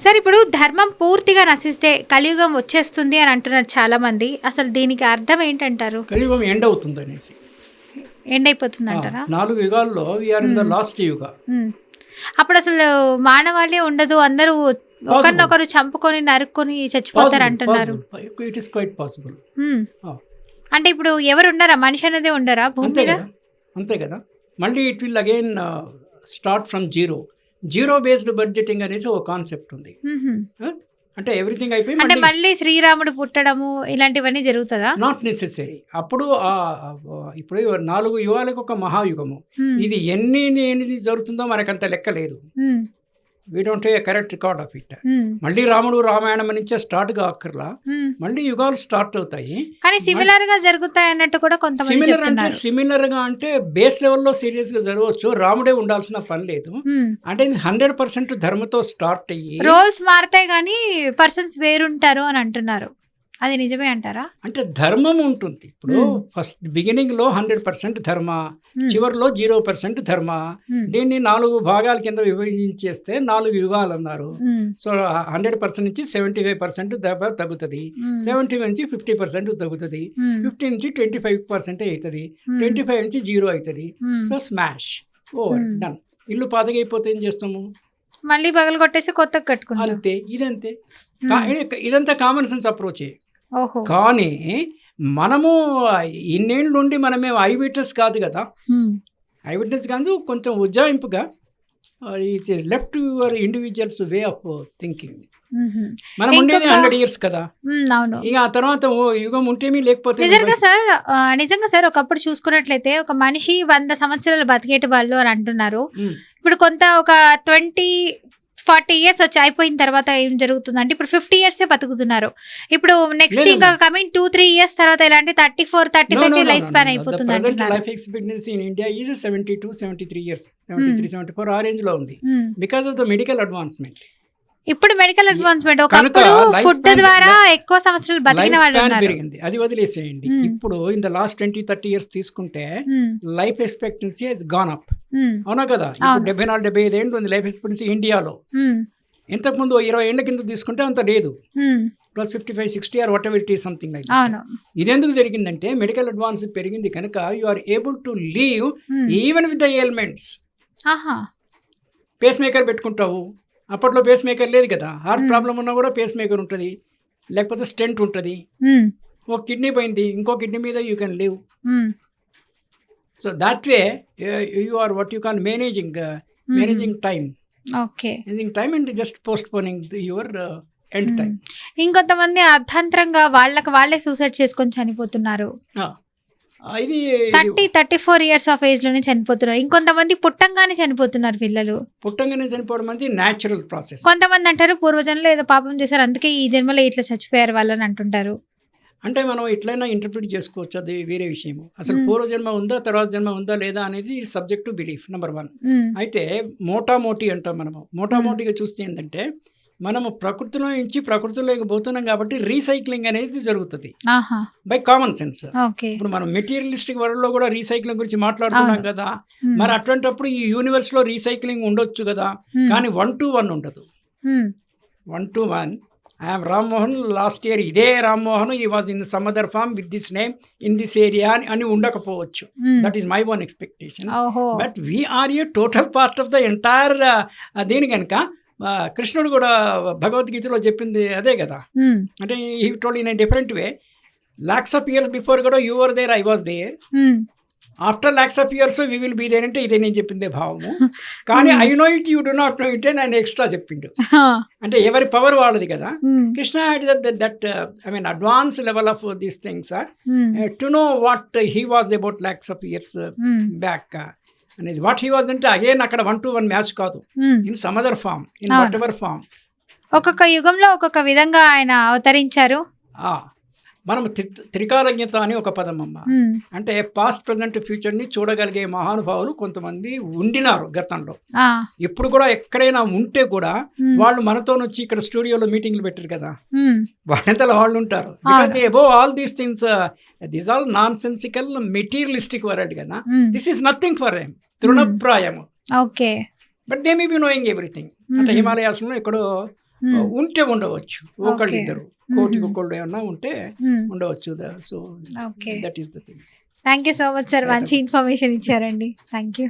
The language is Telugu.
సార్ ఇప్పుడు ధర్మం పూర్తిగా నశిస్తే కలియుగం వచ్చేస్తుంది అని అంటున్నారు చాలా మంది అసలు దీనికి అర్థం ఏంటంటారు? కలియుగం ఎండ్ అవుతుంది అనేసి ఎండ్ అయిపోతుంది అంటారా నాలుగు యుగాల్లో we're in the last yuga. అప్పుడు అసలు మానవాళే ఉండదు అందరూ ఒకరినొకరు చంపుకొని నరుక్కొని చచ్చిపోతారు అంటున్నారు. It is quite possible. అంటే ఇప్పుడు ఎవరు ఉండరా మనిషి అనేది ఉండరా అంతే కదా. మళ్ళీ it will again start from zero zero based budgeting అనేసి ఒక కాన్సెప్ట్ ఉంది? అంటే ఎవ్రీథింగ్ అయిపోయి అంటే మళ్ళీ శ్రీరాముడు పుట్టడము ఇలాంటివన్నీ జరుగుతుందా నాట్ నెసెసరీ అప్పుడు ఇప్పుడు నాలుగు యుగాలకు ఒక మహాయుగము. ఇది ఎన్ని ఎన్ని జరుగుతుందో మనకంత లెక్క లేదు. We don't have correct record of it. మళ్ళీ రాముడు రామాయణం నుంచే స్టార్ట్ కాక్కర్లా ఉమ్. మళ్ళీ యుగాలు స్టార్ట్ అవుతాయి కానీ సిమిలర్గా జరుగుతాయి అన్నట్టు కూడా కొంతమంది సిమిలర్ అంటే సిమిలర్గా అంటే బేస్ లెవెల్లో సీరియస్గా జరగవచ్చు రాముడే ఉండాల్సిన పని లేదు ఉమ్. అంటే ఇది హండ్రెడ్ పర్సెంట్ ధర్మతో స్టార్ట్ అయ్యి రోల్స్ మారుతాయి కానీ పర్సన్స్ వేరుంటారు అని అంటున్నారు అది నిజమే అంటారా అంటే ధర్మం ఉంటుంది ఇప్పుడు. ఫస్ట్ బిగినింగ్లో హండ్రెడ్ పర్సెంట్ ధర్మ. చివరిలో జీరో పర్సెంట్ ధర్మ. దీన్ని నాలుగు భాగాల కింద విభజించేస్తే నాలుగు యుగాలు అన్నారు. సో హండ్రెడ్ పర్సెంట్ నుంచి సెవెంటీ ఫైవ్ పర్సెంట్ దెబ్బ తగ్గుతుంది. సెవెంటీ నుంచి ఫిఫ్టీ పర్సెంట్ తగ్గుతుంది. ఫిఫ్టీ నుంచి ట్వంటీ ఫైవ్ పర్సెంట్ అవుతుంది. ట్వంటీ ఫైవ్ నుంచి జీరో అవుతుంది. So smash over Hmm. Done ఇల్లు పాతగైపోతే ఏం చేస్తాము మళ్ళీ పగలు కొట్టేసి కొత్తగా కట్టుకుంటారు అంతే ఇదంతే ఇదంతా కామన్ సెన్స్ అప్రోచ్ కానీ మనము ఇన్నేళ్ళ నుండి మనమే ఐ విట్నెస్ కాదు కదా. ఐ విట్నెస్ కాదు కొంచెం ఉజ్జాయింపుగా it's left your individuals way of thinking. మనం ఉండేది హండ్రెడ్ ఇయర్స్ కదా. ఇక ఆ తర్వాత యుగం ఉంటేమీ లేకపోతే నిజంగా సార్ నిజంగా సార్ ఒకప్పుడు చూసుకున్నట్లయితే ఒక మనిషి వంద సంవత్సరాలు బతికేటి వాళ్ళు అని అంటున్నారు. ఇప్పుడు కొంత ఒక ట్వంటీ ఫార్టీ ఇయర్స్ వచ్చి అయిపోయిన తర్వాత ఏం జరుగుతుంది అంటే ఇప్పుడు ఫిఫ్టీ ఇయర్స్ బతుకుతున్నారు ఇప్పుడు నెక్స్ట్ ఇంకా కమింగ్ టూ త్రీ ఇయర్స్ తర్వాత ఇలాంటి thirty four thirty five life span no. The అయిపోతుంది present అంటున్నారు life expectancy in India is 72, 73 years. 73, 74 ఆ రేంజ్లో ఉంది. Because of the medical advancement ఇప్పుడు మెడికల్ అడ్వాన్స్మెంట్ ఒకప్పుడు ఫుడ్ ద్వారా ఎక్కువ సంవత్సరాలు బతికిన వాళ్ళు పెరిగింది. అది వదిలేసేయండి. ఇప్పుడు in the last twenty thirty years తీసుకుంటే life expectancy has gone up అవునా కదా? ఇప్పుడు. డెబ్బై నాలుగు డెబ్బై ఐదు ఏంటి ఉంది లైఫ్ ఎక్స్పెక్టెన్సీ ఇండియాలో. ఇంతకుముందు ఇరవై ఏళ్ళ కింద తీసుకుంటే అంత లేదు. Plus fifty five sixty or whatever it is something like అవును. ఇది ఎందుకు జరిగిందంటే మెడికల్ అడ్వాన్స్ పెరిగింది కనుక you are able to live even with the ailments pace maker పెట్టుకుంటావు. అప్పట్లో పేస్ మేకర్ లేదు కదా. Heart Hmm. ప్రాబ్లం ఉన్నా కూడా పేస్ మేకర్ ఉంటుంది. లేకపోతే స్టెంట్ ఉంటుంది. ఒక కిడ్నీ పోయింది. ఇంకో కిడ్నీ మీద you can live so that way you are what you can managing managing time okay managing time and just postponing your end Hmm. Time ఇంకొంతమంది అర్థంతరంగా వాళ్ళకి వాళ్ళే సూసైడ్ చేసుకొని చనిపోతున్నారు. ఇది thirty thirty four years of ఏజ్లోనే చనిపోతున్నారు. ఇంకొంతమంది పుట్టంగానే చనిపోతున్నారు పిల్లలు. పుట్టంగానే చనిపోవడం అనేది న్యాచురల్ ప్రాసెస్ కొంతమంది అంటారు పూర్వజన్మలో ఏదో పాపం చేశారు అందుకే ఈ జన్మలో ఇట్లా చచ్చిపోయారు వాళ్ళని అంటుంటారు. అంటే మనం ఎట్లయినా ఇంటర్ప్రిట్ చేసుకోవచ్చు అది వేరే విషయము. అసలు. పూర్వజన్మ ఉందా తర్వాత జన్మ ఉందా లేదా అనేది subject to belief number one అయితే మోటామోటి అంటాం మనము. మోటామోటిగా చూస్తే ఏంటంటే మనము ప్రకృతిలో నుంచి ప్రకృతిలోకి పోతున్నాం కాబట్టి రీసైక్లింగ్ అనేది జరుగుతుంది. బై కామన్ సెన్స్ ఇప్పుడు మనం మెటీరియలిస్టిక్ వరల్డ్లో కూడా రీసైక్లింగ్ గురించి మాట్లాడుతున్నాం. కదా. మరి అటువంటప్పుడు ఈ యూనివర్స్లో రీసైక్లింగ్ ఉండొచ్చు కదా. కానీ వన్ టు వన్ ఉండదు. One two one. I'm Rammohan last year ఇదే రామ్మోహన్ ఈ was in some other form with this name in this area అని ఉండకపోవచ్చు. That is my one expectation but we are a total part of the entire దేని కనుక కృష్ణుడు కూడా భగవద్గీతలో చెప్పింది అదే కదా. అంటే ఈ told in different way lakhs of years before కూడా you are there I was there after lakhs of years we will be there అంటే ఇదే నేను చెప్పిందే భావము. కానీ I know it you do not know it నేను ఎక్స్ట్రా చెప్పిండు. అంటే ఎవరి పవర్ వాళ్ళది కదా. Krishna that I mean advance level of these things to know what he was about lakhs of years back అనేది. వాట్ హీ వాజ్ అంటే అగైన్ అక్కడ వన్ టు వన్ మ్యాచ్ కాదు. In some other form in. Whatever form ఒక్కొక్క యుగంలో ఒక్కొక్క విధంగా ఆయన అవతరించారు. మనం త్రి- త్రికాలజ్ఞత అని ఒక పదం అమ్మ. ఉమ్, అంటే పాస్ట్ ప్రజెంట్ ఫ్యూచర్ని చూడగలిగే మహానుభావులు కొంతమంది ఉండినారు గతంలో. ఇప్పుడు కూడా ఎక్కడైనా ఉంటే కూడా ఉమ్, వాళ్ళు మనతో వచ్చి ఇక్కడ స్టూడియోలో మీటింగ్లు పెట్టారు కదా. ఉమ్, వాళ్ళంతలో వాళ్ళు ఉంటారు. Above all these things this all nonsensical materialistic world కదా. This is nothing for them తృణప్రాయము. Okay. But they may be knowing everything అంటే. హిమాలయాస్లో ఎక్కడో మ్మ్. ఉంటే ఉండవచ్చు. ఒకళ్ళు Okay. ఇద్దరు మ్మ్. కోటికి ఒకళ్ళు ఏమన్నా ఉంటే మ్మ్. ఉండవచ్చు. So that is the thing thank you so much sir మంచి ఇన్ఫర్మేషన్ ఇచ్చారండి. Thank you